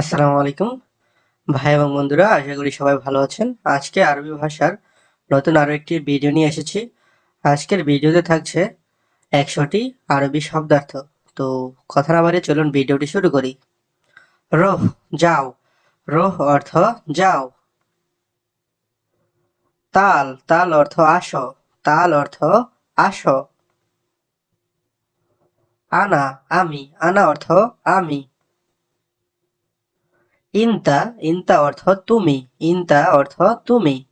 আসসালামু আলাইকুম। ভাই এবং বন্ধুরা, আশা করি সবাই ভালো আছেন। আজকে আরবি ভাষার নতুন আরও একটি ভিডিও নিয়ে এসেছি। আজকের ভিডিওতে থাকছে একশোটি আরবি শব্দার্থ। তো কথা না বাড়িয়ে চলুন ভিডিওটি শুরু করি। রোহ, যাও। রোহ অর্থ যাও। তাল তাল অর্থ আসো। তাল অর্থ আসো। আনা, আমি। আনা অর্থ আমি। ইনতা ইনতা অর্থ তুমি, ইনতা অর্থ তুমি।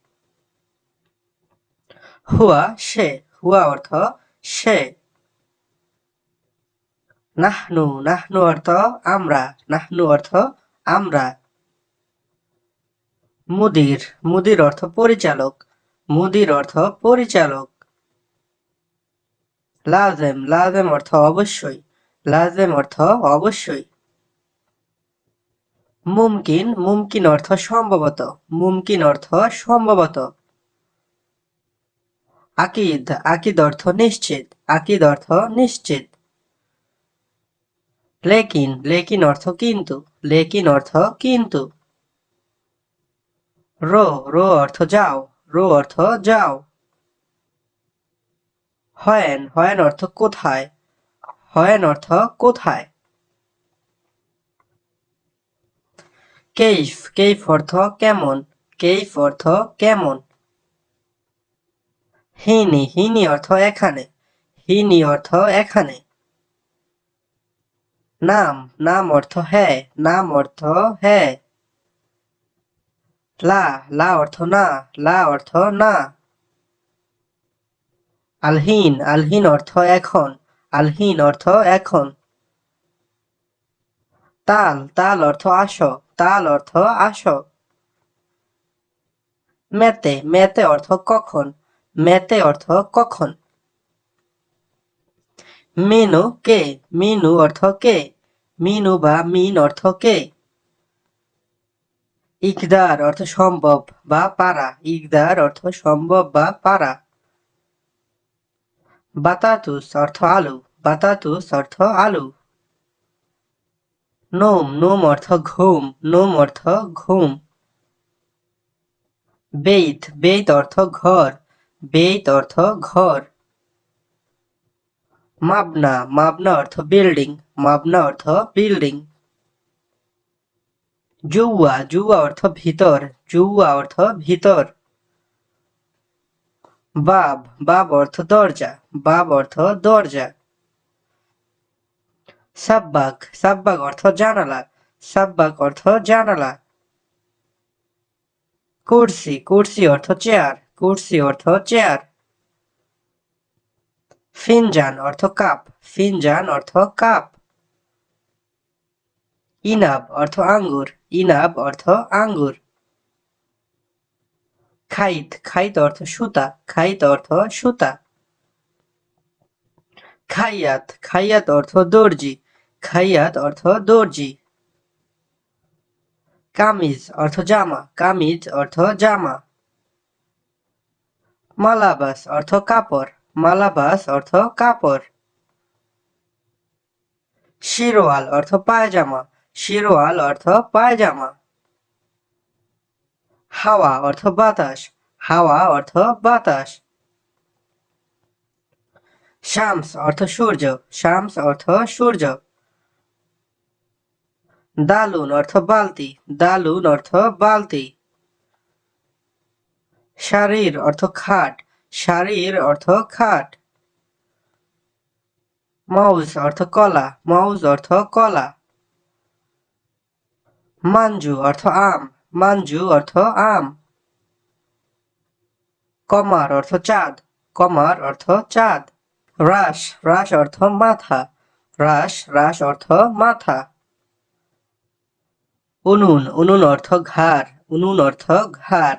হুয়া, সে, হুয়া অর্থ সে। নাহনু নাহনু অর্থ আমরা, নাহনু অর্থ আমরা। মুদির মুদির অর্থ পরিচালক, মুদির অর্থ পরিচালক। লাজেম লাজেম অর্থ অবশ্যই, লাজেম অর্থ অবশ্যই। মুমকিন মুমকিন অর্থ সম্ভবত, মুমকিন অর্থ সম্ভবত। আকিদ আকিদ অর্থ নিশ্চিত, আকিদ অর্থ নিশ্চিত। লেকিন লেকিন অর্থ কিন্তু, লেকিন অর্থ কিন্তু। রো রো অর্থ যাও, রো অর্থ যাও। হয়েন হয়েন অর্থ কোথায়, হয়েন অর্থ কোথায়। কেইফ কেইফ অর্থ কেমন, কেইফ অর্থ কেমন? হিনি হিনি অর্থ এখানে, হিনি অর্থ এখানে। নাম নাম অর্থ হ্যাঁ নাম অর্থ হ্যাঁ লা লা অর্থ না, লা অর্থ না। আলহিন আলহিন অর্থ এখন, আলহিন অর্থ এখন। তাল তাল অর্থ আসো, তাল অর্থ আসো। মেতে মেতে অর্থ কখন, মেতে অর্থ কখন। মিনু, কে, মিনু অর্থ কে, মিনু বা মিন অর্থ কে। ইকদার অর্থ সম্ভব বা পারা, ইকদার অর্থ সম্ভব বা পারা। বাতাতুস অর্থ আলু, বাতাতুস অর্থ আলু। নোম নোম অর্থ ঘুম, নোম অর্থ ঘুম। বেইত বেইত অর্থ ঘর, বেইত অর্থ ঘর। মাবনা মাবনা অর্থ বিল্ডিং, মাবনা অর্থ বিল্ডিং। জুয়া জুয়া অর্থ ভিতর, জুয়া অর্থ ভিতর। বাব বাব অর্থ দরজা, বাব অর্থ দরজা। সাব্বাক সাব্বাক অর্থ জানালা, সাব্বাক অর্থ জানালা। কুর্সি কুর্সি অর্থ চেয়ার, কুর্সি অর্থ চেয়ার। ফিনজান অর্থ কাপ, ফিনজান অর্থ কাপ। ইনাব অর্থ আঙ্গুর, ইনাব অর্থ আঙ্গুর। খাইত খাইত অর্থ সুতা, খাইত অর্থ সুতা। খাইয়াত খাইয়াত অর্থ দর্জি খাইয়াত অর্থ দর্জি। কামিজ অর্থ জামা, কামিজ অর্থ জামা। মালাবাস অর্থ কাপড়, মালাবাস অর্থ কাপড়। শিরোয়াল অর্থ পায়জামা, শিরোয়াল অর্থ পায়জামা। হাওয়া অর্থ বাতাস, হাওয়া অর্থ বাতাস। শামস অর্থ সূর্য, শামস অর্থ সূর্য। দালুন অর্থ বালতি, দালুন অর্থ বালতি। শারীর অর্থ খাট শারীর অর্থ খাট। মাউজ অর্থ কলা, মাউজ অর্থ কলা। মাঞ্জু অর্থ আম, মাঞ্জু অর্থ আম। কমার অর্থ চাঁদ, কমার অর্থ চাঁদ। রাস রাস অর্থ মাথা রাস রাস অর্থ মাথা। উনুন উনুন অর্থ ঘাড়, উনুন অর্থ ঘাড়।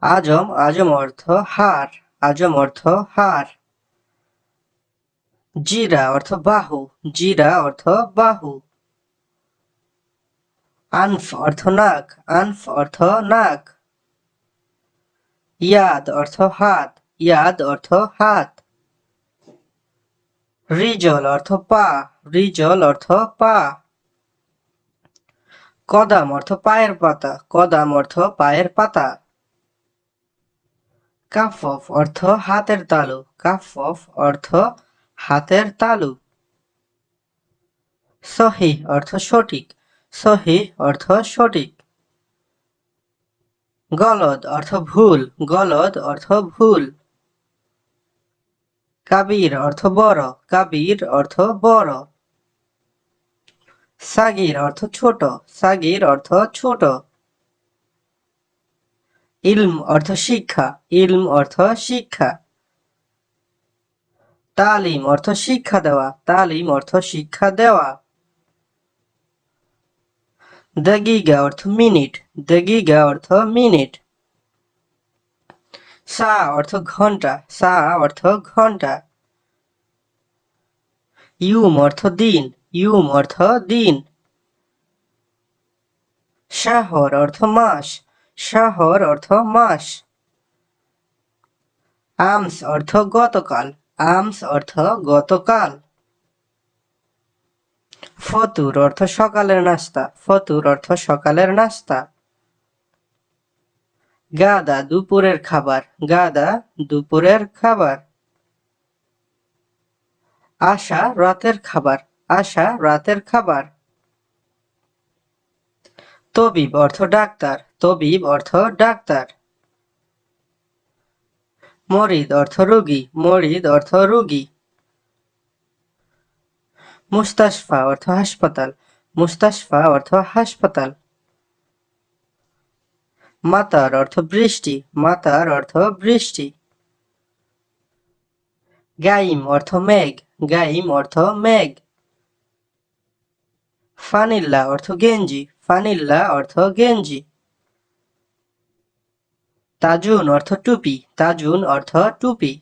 আজম আজম অর্থ হার আজম অর্থ হার জিরা অর্থ বাহু, জিরা অর্থ বাহু। আনফ অর্থ নাক, আনফ অর্থ নাক। ইয়াদ অর্থ হাত, ইয়াদ অর্থ হাত। রিজল অর্থ পা, রিজল অর্থ পা। কদাম অর্থ পায়ের পাতা, কদাম অর্থ পায়ের পাতা। কাফ অফ অর্থ হাতের তালু, কাফ অফ অর্থ হাতের তালু। সহি অর্থ সঠিক, সহি অর্থ সঠিক। গলদ অর্থ ভুল, গলদ অর্থ ভুল। কাবির অর্থ বড়, কাবির অর্থ বড়। সাগির অর্থ ছোট, সাগির অর্থ ছোট। ইলম অর্থ শিক্ষা, ইলম অর্থ শিক্ষা। তালিম অর্থ শিক্ষা দেওয়া, তালিম অর্থ শিক্ষা দেওয়া। দগিগা অর্থ মিনিট, দগিগা অর্থ মিনিট। সা অর্থ ঘণ্টা, সা অর্থ ঘণ্টা। ইউম অর্থ দিন ইউম অর্থ দিন। শাহর অর্থ মাস। শাহর অর্থ মাস। আমস অর্থ গতকাল। আমস অর্থ গতকাল। ফতুর অর্থ সকালের নাস্তা। ফতুর অর্থ সকালের নাস্তা। গাদা দুপুরের খাবার। গাদা দুপুরের খাবার। আশা রাতের খাবার। আশা রাতের খাবার। তবিব অর্থ ডাক্তার, তবিব অর্থ ডাক্তার। মরিদ অর্থ রোগী, মরিদ অর্থ রোগী। মুস্তাশফা অর্থ হাসপাতাল, মুস্তাশফা অর্থ হাসপাতাল। মাতার অর্থ বৃষ্টি, মাতার অর্থ বৃষ্টি। গাইম অর্থ মেঘ, গাইম অর্থ মেঘ। ফানিল্লা অর্থ গেঞ্জি। ফানিল্লা অর্থ গেঞ্জি। তাজুন অর্থ টুপি। তাজুন অর্থ টুপি।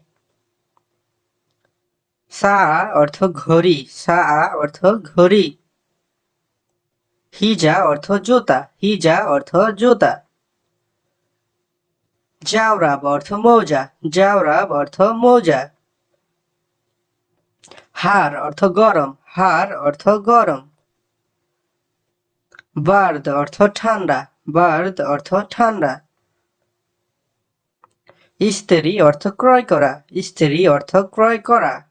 সা অর্থ ঘড়ি। সা অর্থ ঘড়ি। হিজা অর্থ জোতা। হিজা অর্থ জোতা। জাওরাব অর্থ মৌজা। জাওরাব অর্থ মৌজা। হার অর্থ গরম। হার অর্থ গরম। বার্দ অর্থ ঠান্ডা, বার্দ অর্থ ঠান্ডা। ইস্তেরি অর্থ ক্রয় করা, ইস্তেরি অর্থ ক্রয় করা।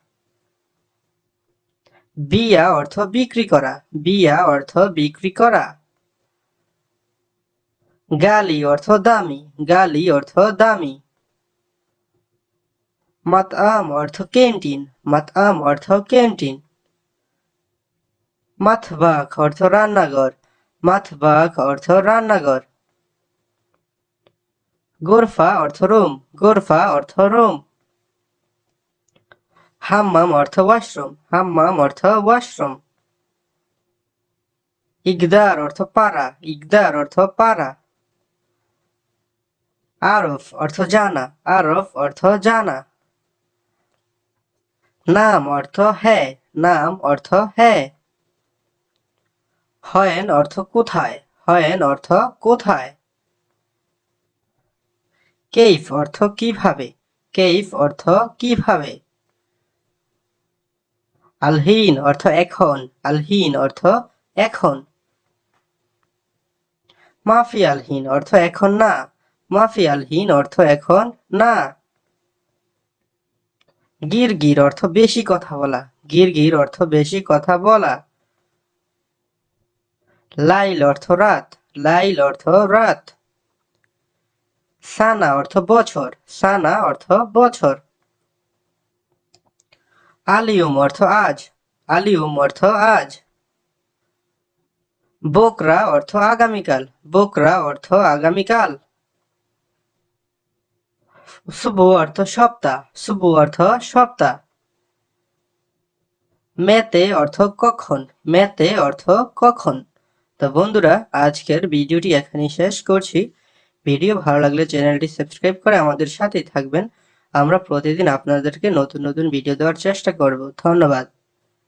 বিয়া অর্থ বিক্রি করা, বিয়া অর্থ বিক্রি করা। গালি অর্থ দামি, গালি অর্থ দামি। মাতআম অর্থ ক্যান্টিন, মাতআম অর্থ ক্যান্টিন। মাথবাক অর্থ রান্নাঘর মাথবাক অর্থ রান্নাঘর। গোরফা অর্থ রুম, গোরফা অর্থ রুম। হাম্মাম অর্থ ওয়াশরুম, হাম্মাম অর্থ ওয়াশরুম। ইকদার অর্থ পারা ইকদার অর্থ পারা আরফ অর্থ জানা, আরফ অর্থ জানা। নাম অর্থ হ্যাঁ নাম অর্থ হ্যাঁ হয়েন অর্থ কোথায়? হয়েন অর্থ কোথায়? কেইফ অর্থ কীভাবে? কেইফ অর্থ কীভাবে? আলহীন অর্থ এখন। আলহীন অর্থ এখন। মাফি আলহিন অর্থ এখন না। মাফি আলহিন অর্থ এখন না। গিরগির অর্থ বেশি কথা বলা। গিরগির অর্থ বেশি কথা বলা। লাইল অর্থ রাত, লাইল অর্থ রাত। সানা অর্থ বছর, সানা অর্থ বছর। আলিউম অর্থ আজ, আলিউম অর্থ আজ। বোকরা অর্থ আগামীকাল, বোকরা অর্থ আগামীকাল। শুভ অর্থ সপ্তাহ শুভ অর্থ সপ্তাহ। মেতে অর্থ কখন, মেতে অর্থ কখন। তো বন্ধুরা, আজকের ভিডিওটি এখানেই শেষ করছি। ভিডিও ভালো লাগলে চ্যানেলটি সাবস্ক্রাইব করে আমাদের সাথেই থাকবেন। আমরা প্রতিদিন আপনাদেরকে নতুন নতুন ভিডিও দেওয়ার চেষ্টা করব। ধন্যবাদ।